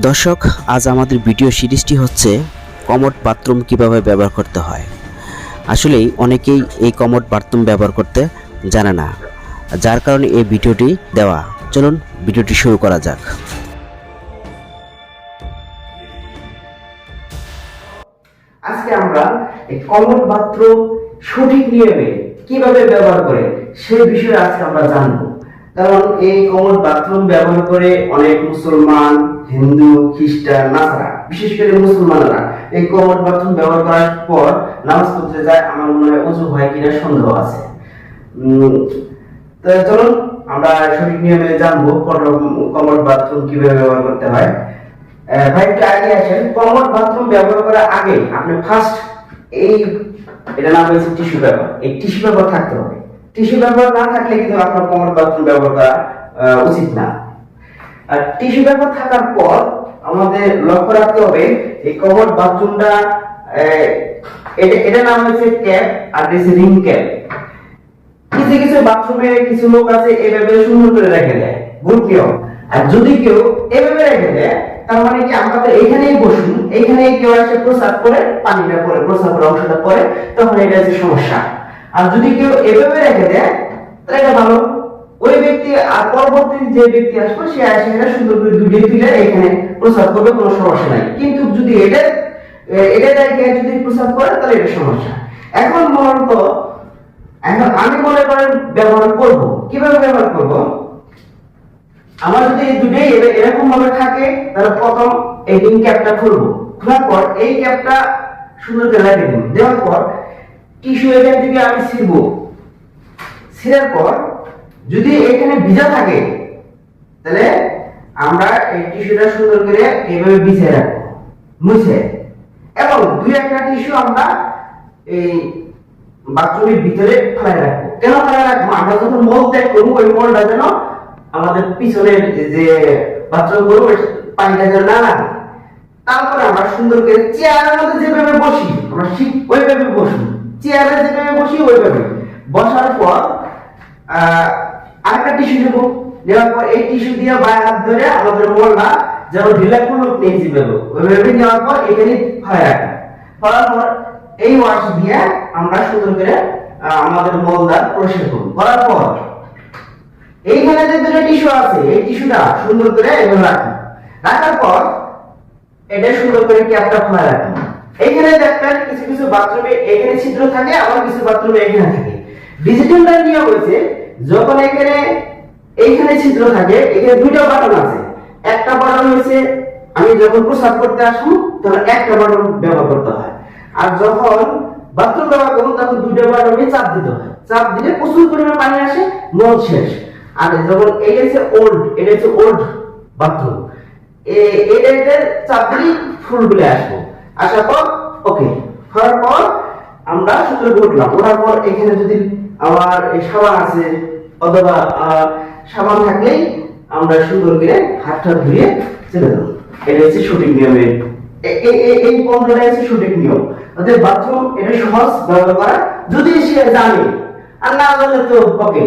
দর্শক, আজ আমাদের ভিডিও সিরিজটি হচ্ছে কমোড বাথরুম কীভাবে ব্যবহার করতে হয়। আসলেই অনেকেই এই কমোড বাথরুম ব্যবহার করতে জানে না, যার কারণে এই ভিডিওটি দেওয়া। চলুন, ভিডিওটি শুরু করা যাক। আজকে আমরা এই কমন বাথরুম সঠিক নিয়মে কীভাবে ব্যবহার করে সেই বিষয়ে আজকে আমরা জানব। কারণ এই কমন বাথরুম ব্যবহার করে অনেক মুসলমান, হিন্দু, খ্রিস্টান, নাসারা, বিশেষ করে মুসলমানরা এই কমন বাথরুম ব্যবহার করার পর নামাজ পড়তে যায়, আমার মনে হয় উজু হয় কিনা সন্দেহ আছে। চলুন, আমরা সঠিক নিয়মে জানব কমন বাথরুম কীভাবে ব্যবহার করতে হয়। ভাই, একটু আগে আসেন কমন বাথরুম ব্যবহার করার আগে আপনি ফার্স্ট এই, এটা নাম হয়েছে টিস্যু পেপার এই টিস্যু পেপার থাকতে হবে। টিস্যু পেপার না থাকলে কিন্তু আপনার কমন বাথরুম ব্যবহার করা উচিত না। আর টিস্যু পেপার থাকার পর আমাদের লক্ষ্য রাখতে হবে এই কমন বাথরুমটা এটা এটা নাম হয়েছে ক্যাপ আর দিয়েছে রিং ক্যাপ কিছু কিছু বাথরুমে কিছু লোক আছে এভাবে সুন্দর করে রেখে দেয়, গুড নিয়ম। আর যদি কেউ এভাবে রেখে দেয়, তার মানে কি আমরা তো এইখানেই বসুন এইখানেই কেউ এসে প্রসাদ করে, পানিটা পরে, প্রসাদের অংশটা পরে, তখন এটা হচ্ছে সমস্যা। আর যদি কেউ এভাবে রেখে দেয়, তাহলে এটা ভালো। ওই ব্যক্তি আর পরবর্তী যে ব্যক্তি আসবে, সে আসে এটা সুন্দর করে দুটিয়ে তুলে এখানে প্রসাদ করবে, কোনো সমস্যা নাই। কিন্তু যদি এটা এটা রেখে যদি প্রসাদ করে, তাহলে এটা সমস্যা। এখন মূলত এখন আমি মনে করেন ব্যবহার করব। কীভাবে ব্যবহার করব? আমার যদি এই দুটোই এরকম ভাবে থাকে, তাহলে প্রথম এই ক্যাপটা খুলবো। খোলার পর এই ক্যাপটা সুন্দর করে লাগিয়ে দেবো। দেওয়ার পর টিস্যু এখান থেকে আমি ছিড়বো। ছিঁড়ার পর যদি এখানে ভিজা থাকে, তাহলে আমরা এই টিস্যুটা সুন্দর করে এইভাবে বিছিয়ে রাখব, মুছে। এবং দুই একটা টিস্যু আমরা এই বাথরুমের ভিতরে ফেলে রাখব। কেন ফেলে রাখব? আমরা যখন মল ত্যাগ করব, ওই মলটা যেন আমাদের পিছনের যে বাথরুম করব পানিটা যেন না লাগে। তারপরে আমরা সুন্দর করে চেয়ারের মধ্যে যেভাবে বসি, আমরা ঠিক ওইভাবে বসি চেয়ারে যেভাবে বসি ওইভাবে বসার পর আরেকটা টিস্যু নেব। নেওয়ার পর এই টিস্যু দিয়ে বায় হাত ধরে আমাদের মলটা যেন ঢিলা করল নিয়ে যাবে ওইভাবে নেওয়ার পর এখানে ফেলে রাখা। ফেলার পর এই ওয়াশ দিয়ে আমরা সুন্দর করে আমাদের মলটা পরিষ্কার করব। করার পর এইখানে যে দুটো টিস্যু আছে, এই টিস্যুটা সুন্দর করে এভাবে রাখি রাখার পর এটা সুন্দর করে ক্যাপটা খোলা রাখি এইখানে দেখবেন কিছু কিছু বাথরুমে এখানে ছিদ্র থাকে, আবার কিছু বাথরুমে এখানে থাকে। হয়েছে, যখন এখানে ছিদ্র থাকে, এখানে দুইটা বাটন আছে। একটা বাটন হয়েছে, আমি যখন করতে আসব, তখন একটা বাটন ব্যবহার করতে হয়। আর যখন বাথরুম ব্যবহার করব, তখন দুইটা বাটনে চাপ দিতে হয়। চাপ দিলে প্রচুর পরিমাণে পানি আসে নল শেষ। আর যখন এটা হচ্ছে ওল্ড এটা হচ্ছে ওল্ড বাথরুম এটা এটা চাপ দিলেই ফুলগুলো আসব। আসার পর ওকে হওয়ার পর আমরা করে উঠলাম। ওঠার পর এখানে যদি আমার সাবান আছে, অথবা সাবান থাকলেই আমরা সুন্দর করে হাতটা ধুয়ে চলে যাব। এটা হচ্ছে সঠিক নিয়মের এই পন্থাটা হচ্ছে সঠিক নিয়ম। অর্থাৎ বাথরুম এটা সহজ ব্যবহার করা। যদি সে জানে, আর না জানলে তো ওকে